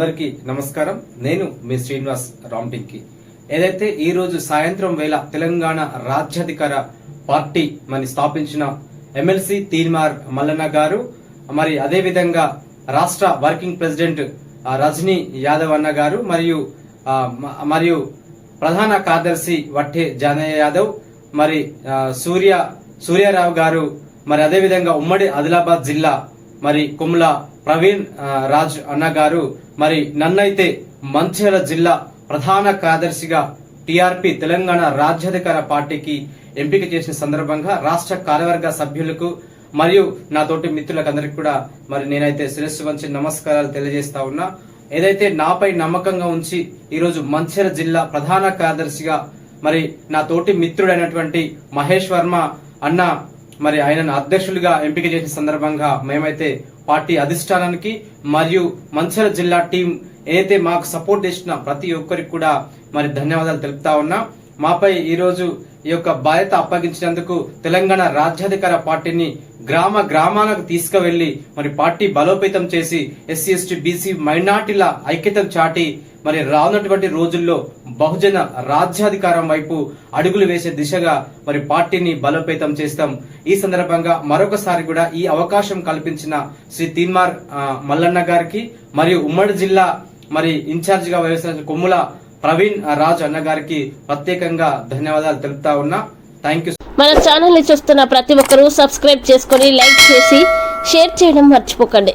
అందరికీ నమస్కారం. నేను మీ శ్రీనివాస్ రాంపింకి. ఏదైతే ఈ రోజు సాయంత్రం వేళ తెలంగాణ రాజ్యాధికార పార్టీ మరి స్థాపించిన ఎమ్మెల్సీ తీన్మార్ మల్లన్న గారు మరి అదే విధంగా రాష్ట్ర వర్కింగ్ ప్రెసిడెంట్ రజనీ యాదవ్ అన్న గారు మరియు మరియు ప్రధాన కార్యదర్శి వట్టే జానయ్య యాదవ్ మరి సూర్య సూర్యారావు గారు మరి అదే విధంగా ఉమ్మడి ఆదిలాబాద్ జిల్లా మరి కుమ్లా ప్రవీణ్ రాజ్ అన్న గారు మరి నన్నైతే మంచిర్యాల జిల్లా ప్రధాన కార్యదర్శిగా టిఆర్పి తెలంగాణ రాజ్యాధికార పార్టీకి ఎంపిక చేసిన సందర్భంగా రాష్ట్ర కార్యవర్గ సభ్యులకు మరియు నా తోటి మిత్రులకందరికి కూడా మరి నేనైతే శిరస్సు వంచి నమస్కారాలు తెలియజేస్తా ఉన్నా. ఏదైతే నాపై నమ్మకంగా ఉంచి ఈరోజు మంచిర్యాల జిల్లా ప్రధాన కార్యదర్శిగా మరి నా తోటి మిత్రుడైనటువంటి మహేష్ వర్మ అన్న మరి ఆయనను అధ్యక్షులుగా ఎంపిక చేసిన సందర్భంగా మేమైతే పార్టీ అధిష్టానానికి మరియు మంచిర్యాల జిల్లా టీం ఏదైతే మాకు సపోర్ట్ చేసిన ప్రతి ఒక్కరికి కూడా మరి ధన్యవాదాలు తెలుపుతా ఉన్నా. మాపై ఈరోజు ఈ యొక్క బాధ్యత అప్పగించినందుకు తెలంగాణ రాజ్యాధికార పార్టీని గ్రామ గ్రామాలకు తీసుకువెళ్ళి మరి పార్టీ బలోపేతం చేసి ఎస్సీ ఎస్టీ బీసీ మైనార్టీల ఐక్యతను చాటి మరి రానున్నటువంటి రోజుల్లో బహుజన రాజ్యాధికారం వైపు అడుగులు వేసే దిశగా మరి పార్టీని బలోపేతం చేస్తాం. ఈ సందర్భంగా మరొకసారి కూడా ఈ అవకాశం కల్పించిన శ్రీ తీన్మార్ మల్లన్న గారికి మరియు ఉమ్మడి జిల్లా మరి ఇన్ఛార్జిగా వ్యవహరించిన కొమ్ముల ప్రవీణ్ రాజ్ అన్న గారికి ప్రత్యేకంగా ధన్యవాదాలు తెలుపుతా ఉన్నా. థ్యాంక్ యూ మన ఛానల్ని చూస్తున్న ప్రతి ఒక్కరూ సబ్స్క్రైబ్ చేసుకొని లైక్ చేసి షేర్ చేయడం మర్చిపోకండి.